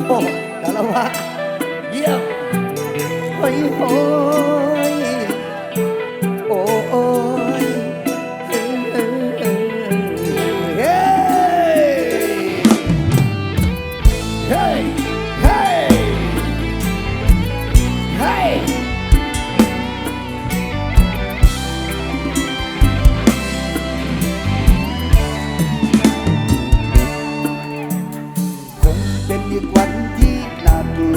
Dalam 欢迎哦 อีกวันที่น่าดู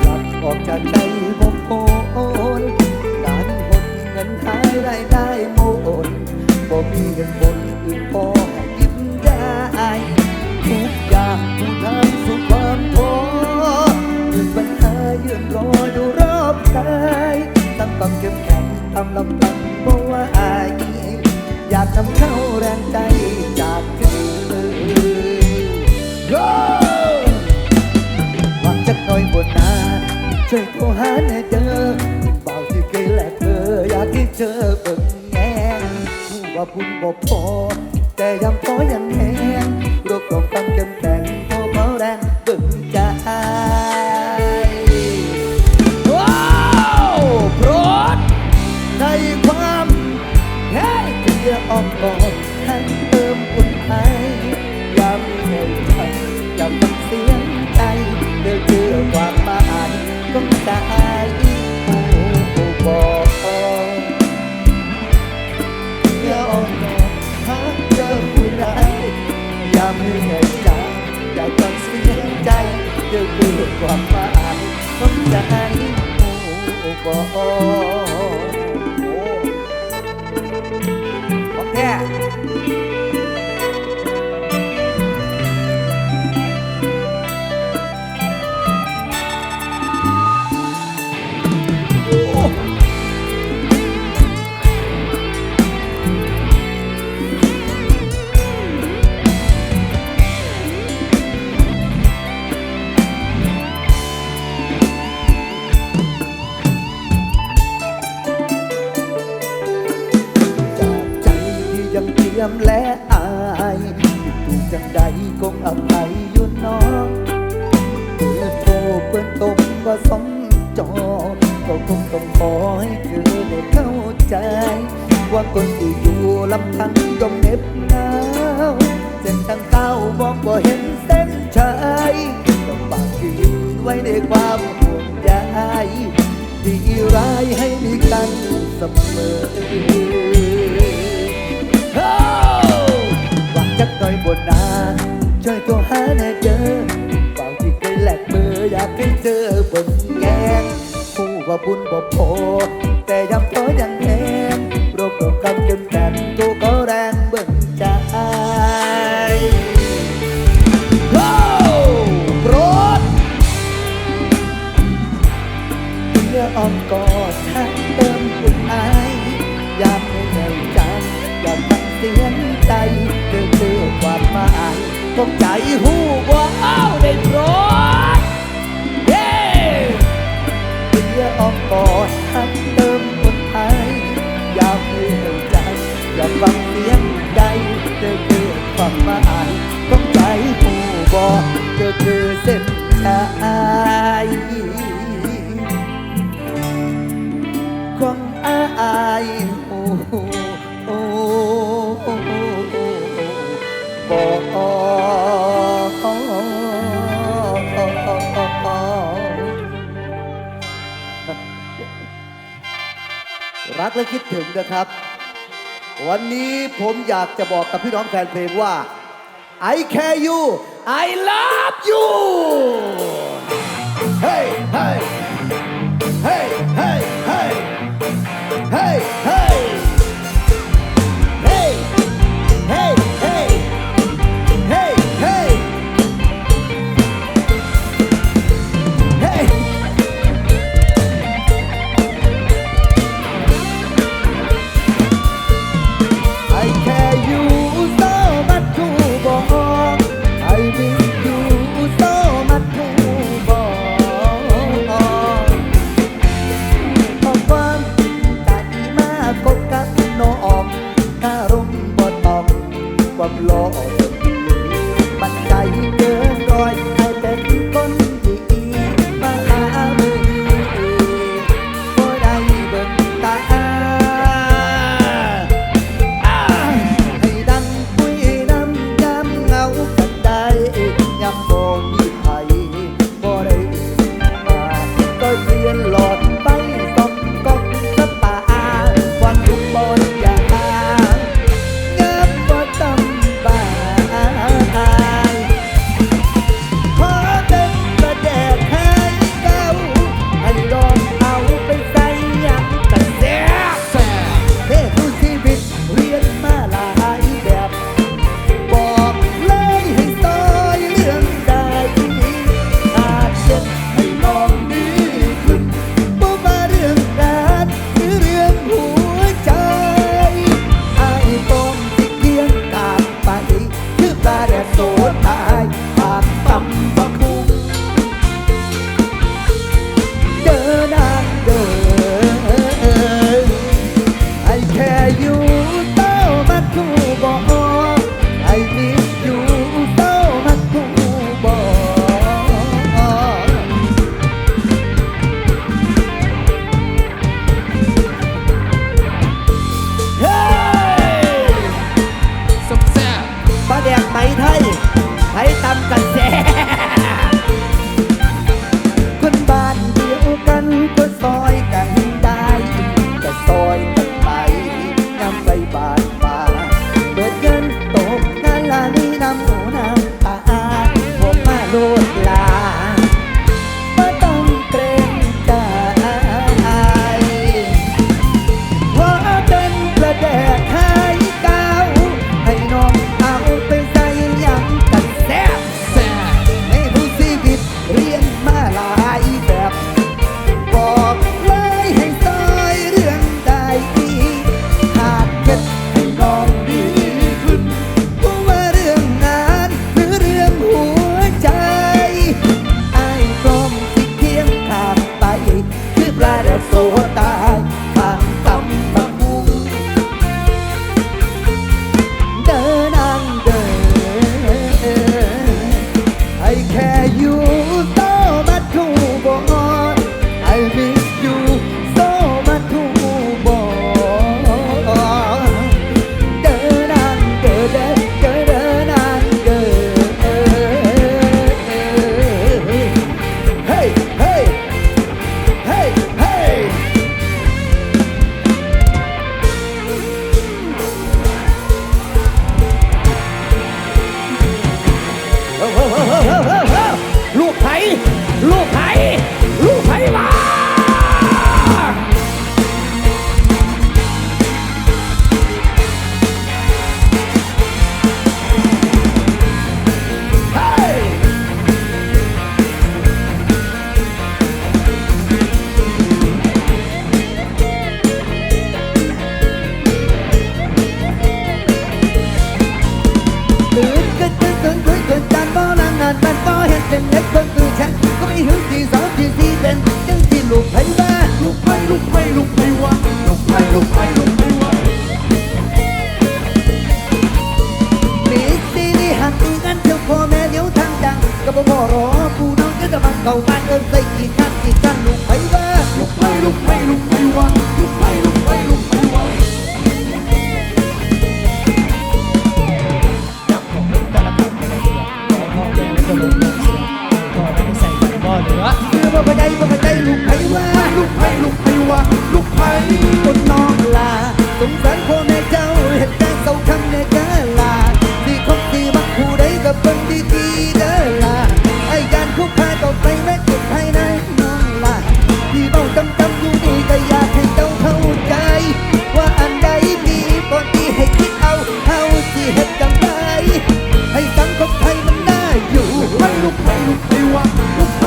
กลับออกจากใจผมโอนการหดเงินหายได้ได้โมนบ่มีเหตุผลอื่นพอให้กินได้ทุกอย่างทุกทางสู่ความท้อมีปัญหายืนรออยู่รอบกายตั้งต้องเข้มแข็งทำลำพัง ช่วยโทรหาแน่เจอเบาที่เกลแลกเธออยากให้เจอเบิ่งแง่รู้ว่าบุญบ่พอแต่ยังพอยังแหงรวบรวมความเข้มแข็ง ว่าสมจอก็คงต้องขอให้เธอได้เข้าใจ ว่าคนที่อยู่ลำพังย่อมเหน็บหนาวเส้นทางเก้าวมองบ่เห็นเส้นชัยต้องฝากชีวิตไว้ในความห่วงใยดีร้ายให้มีกันเสมอหวังจักหน่อยบนนาช่วยโทรหาแน่เจอ บอร์อยากให้เจอเบนแงผู้ว่าบุญบ่พอแต่ยังพอยังแหงรวบรวมคำเข้มแข็งตัวก็แรงเบิ่งใจโอ้โปรดเมื่ออ้อมกอดทักเติมอุ่นอายยามไม่เหนื่อยใจอยากฟังเสียงใจเธอคือความหมายของใจหู ออ้อมกอดทักเติมอุ่นไอายยามไม่เหนื่อใจ อยากฟังเสียงใจเธอคือความหมายของใจผู้บอกเธอคือเส้นทาง รักและคิดถึงนะครับ วันนี้ผมอยากจะบอกกับพี่น้องแฟนเพลงว่า I care you I love you เฮ้เฮ้เฮ้ you. bye. ก็บอรอผู้น้องก็จะบังเก่าบ้านเอิ้นใส่กี่ขั้นกี่ขั้นลุกไปว่าลุกไปลุกไปลุกไปว่าลุกไปลุกไปลุกไปว่าคือบ่เข้าใจบ่เข้าใจลูกไผว่ลูกไผลูกไผว่าลูกไผคนนองลาสงสารพ่อแม่เจ้าเห็นแจ้เศาคำแน่กะลาสิคบสิบักผู้ใดก็เบิ่งดีๆเด้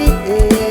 the air.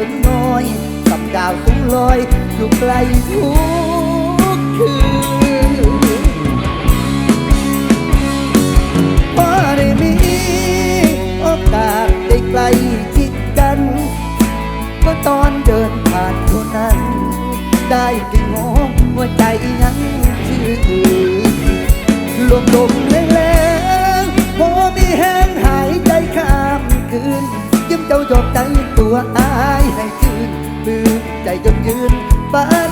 จนน้อยกับดาวสูงลอยอยู่ไกลทุกคืนพอได้มีโอกาสได้ใกล้ชิดกันก็ตอนเดินผ่านเท่านั้น ได้กลิ่นหอมหัวใจยังชื่อลมลมแรงแรงพอมีแห้งหายใจข้ามคืน เจ้าดอกใจตัวอายให้ชื่นปืนใจจนยืนบ้า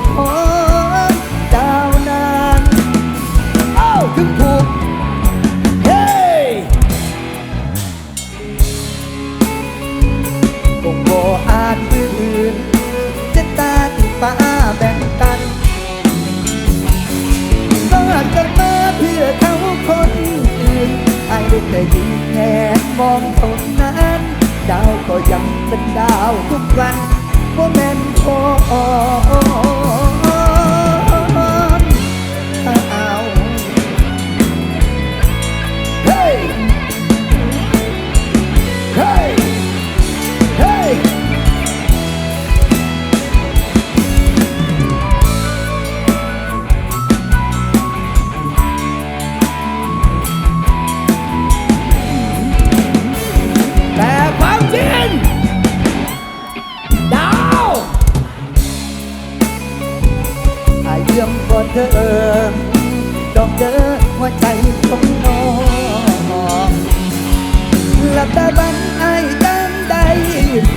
Oh. ใจของน้องหลับตาบันไอ้ดันใด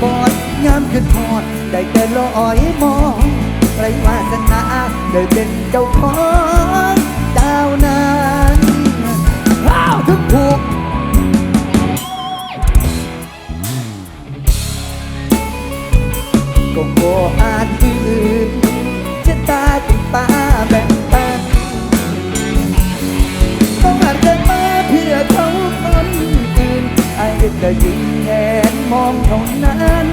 ปอดยามขึ้นทอด ได้แต่ลอยมองไรวาสนาได้เป็นเจ้าของดาวนั้นอ้าวทุกถูกก็บ่อาจ ไอ้ก็ยืนแงนมองเท่านั้น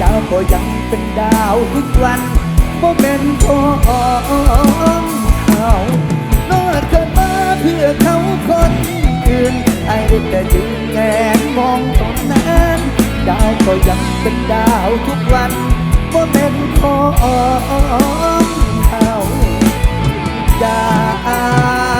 ดาวก็ยังเป็นดาวทุกวันบ่เป็นของเขาน้องอาจเกิดมาเพื่อเขาคนอื่นไอ้ก็ยืนแงนมองเท่านั้นดาวก็ยังเป็นดาวทุกวันว่าะเป็นของเขาดาว